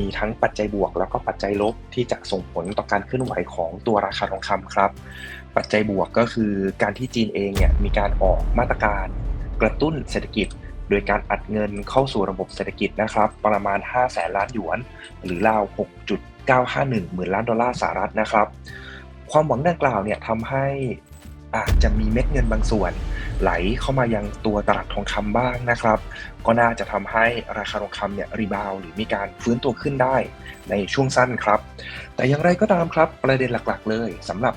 มีทั้งปัจจัยบวก แล้วก็ปัจจัยลบที่จะส่งผลต่อการเคลื่อนไหวของตัวราคาทองคำครับ ปัจจัยบวกก็คือการที่จีนเองเนี่ยมีการออกมาตรการกระตุ้นเศรษฐกิจ โดยการอัดเงินเข้าสู่ระบบเศรษฐกิจนะครับ ประมาณ5แสนล้านหยวน หรือราว 6.951 หมื่นล้านดอลลาร์สหรัฐนะครับ ความหวังดังกล่าวเนี่ยทำให้อาจจะมีเม็ดเงินบางส่วน ไหลเข้ามายังตัวตลาดทองคำบ้างนะครับ ก็น่าจะทำให้ราคาทองคำเนี่ยรีบาวหรือมีการฟื้นตัวขึ้นได้ในช่วงสั้นครับ แต่อย่างไรก็ตามครับประเด็นหลักๆ เลยสำหรับ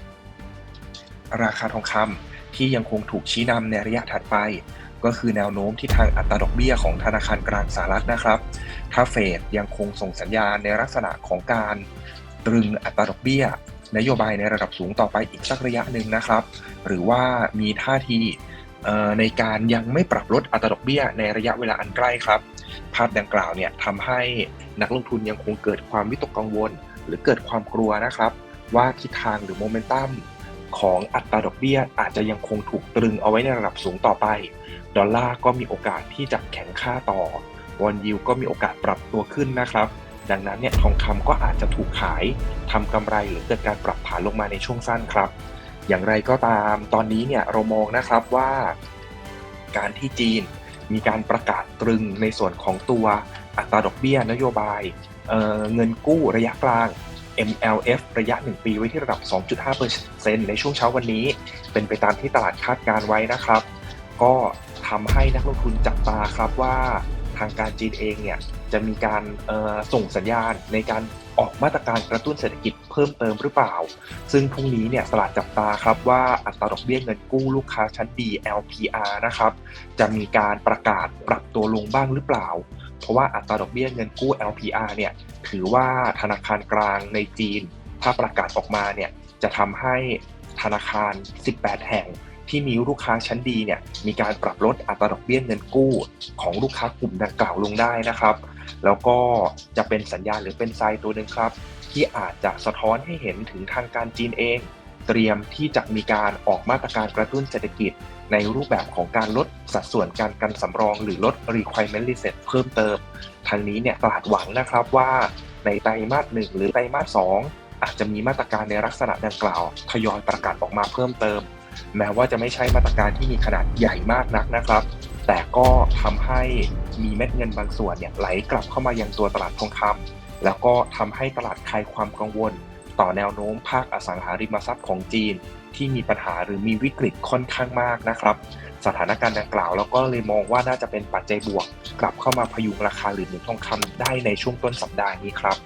ราคาทองคำที่ยังคงถูกชี้นำในระยะถัดไป ก็คือแนวโน้มที่ทางอัตราดอกเบี้ยของธนาคารกลางสหรัฐนะครับ ถ้าเฟดยังคงส่งสัญญาณในลักษณะของการตรึงอัตราดอกเบี้ยนโยบายในระดับสูงต่อไปอีกสักระยะหนึ่งนะครับ หรือว่ามีท่าที ในการยังไม่ปรับลดอัตราดอกเบี้ยในระยะเวลาอันใกล้ครับ ภาพดังกล่าวเนี่ยทำให้นักลงทุนยังคงเกิดความวิตกกังวล หรือเกิดความกลัวนะครับ ว่าทิศทางหรือโมเมนตัมของอัตราดอกเบี้ยอาจจะยังคงถูกตรึงเอาไว้ในระดับสูงต่อไป ดอลลาร์ก็มีโอกาสที่จะแข็งค่าต่อ วอนยิวก็มีโอกาสปรับตัวขึ้นนะครับ ดังนั้นเนี่ยทองคำก็อาจจะถูกขายทำกำไรหรือเกิดการปรับฐานลงมาในช่วงสั้นครับ อย่างไรก็ตามตอนนี้เนี่ยเรามองนะครับว่าการที่จีนมีการประกาศตรึงในส่วนของตัวอัตราดอกเบี้ยนโยบายเเงินกู้ระยะกลาง MLF ระยะ 1 ปีไว้ที่ระดับ 2.5%ในช่วงเช้าวันนี้ เป็นไปตามที่ตลาดคาดการไว้นะครับ ก็ทำให้นักลงทุนจับตาครับว่าทางการจีนเองเนี่ยจะมีการส่งสัญญาณในการออกมาตรการกระตุ้นเศรษฐกิจ พิ่มเติมหรือเปล่า ซึ่งพรุ่งนี้เนี่ยตลาดจับตาครับว่าอัตราดอกเบี้ยเงินกู้ลูกค้าชั้นดี LPR นะครับจะมีการประกาศปรับตัวลงบ้างหรือเปล่า เพราะว่าอัตราดอกเบี้ยเงินกู้ LPR เนี่ยถือว่าธนาคารกลางในจีน ถ้าประกาศออกมาเนี่ยจะทำให้ธนาคาร 18 แห่ง ที่มีลูกค้าชั้นดีเนี่ยมีการปรับลดอัตราดอกเบี้ยเงินกู้ของลูกค้ากลุ่มดังกล่าวลงได้นะครับ แล้วก็จะเป็นสัญญาณหรือเป็นไซน์ตัวหนึ่งครับ ที่อาจจะสะท้อนให้เห็นถึงทางการจีนเอง เตรียมที่จะมีการออกมาตรการกระตุ้นเศรษฐกิจ ในรูปแบบของการลดสัดส่วนการกันสำรอง หรือลด requirement reset เพิ่มเติมทางนี้เนี่ยตลาดหวังนะครับว่าในไตรมาสหนึ่งหรือไตรมาสสองอาจจะมีมาตรการในลักษณะดังกล่าวทยอยประกาศออกมาเพิ่มเติม แม้ว่าจะไม่ใช่มาตรการที่มีขนาดใหญ่มากนักนะครับ แต่ก็ทำให้มีเม็ดเงินบางส่วนเนี่ยไหลกลับเข้ามายังตัวตลาดทองคำแล้วก็ทำให้ตลาดคลายความกังวล ต่อแนวโน้มภาคอสังหาริมทรัพย์ของจีน ที่มีปัญหาหรือมีวิกฤตค่อนข้างมากนะครับ สถานการณ์ดังกล่าวแล้วก็เลยมองว่าน่าจะเป็นปัจจัยบวก กลับเข้ามาพยุงราคาหรือหนุนทองคำได้ในช่วงต้นสัปดาห์นี้ครับ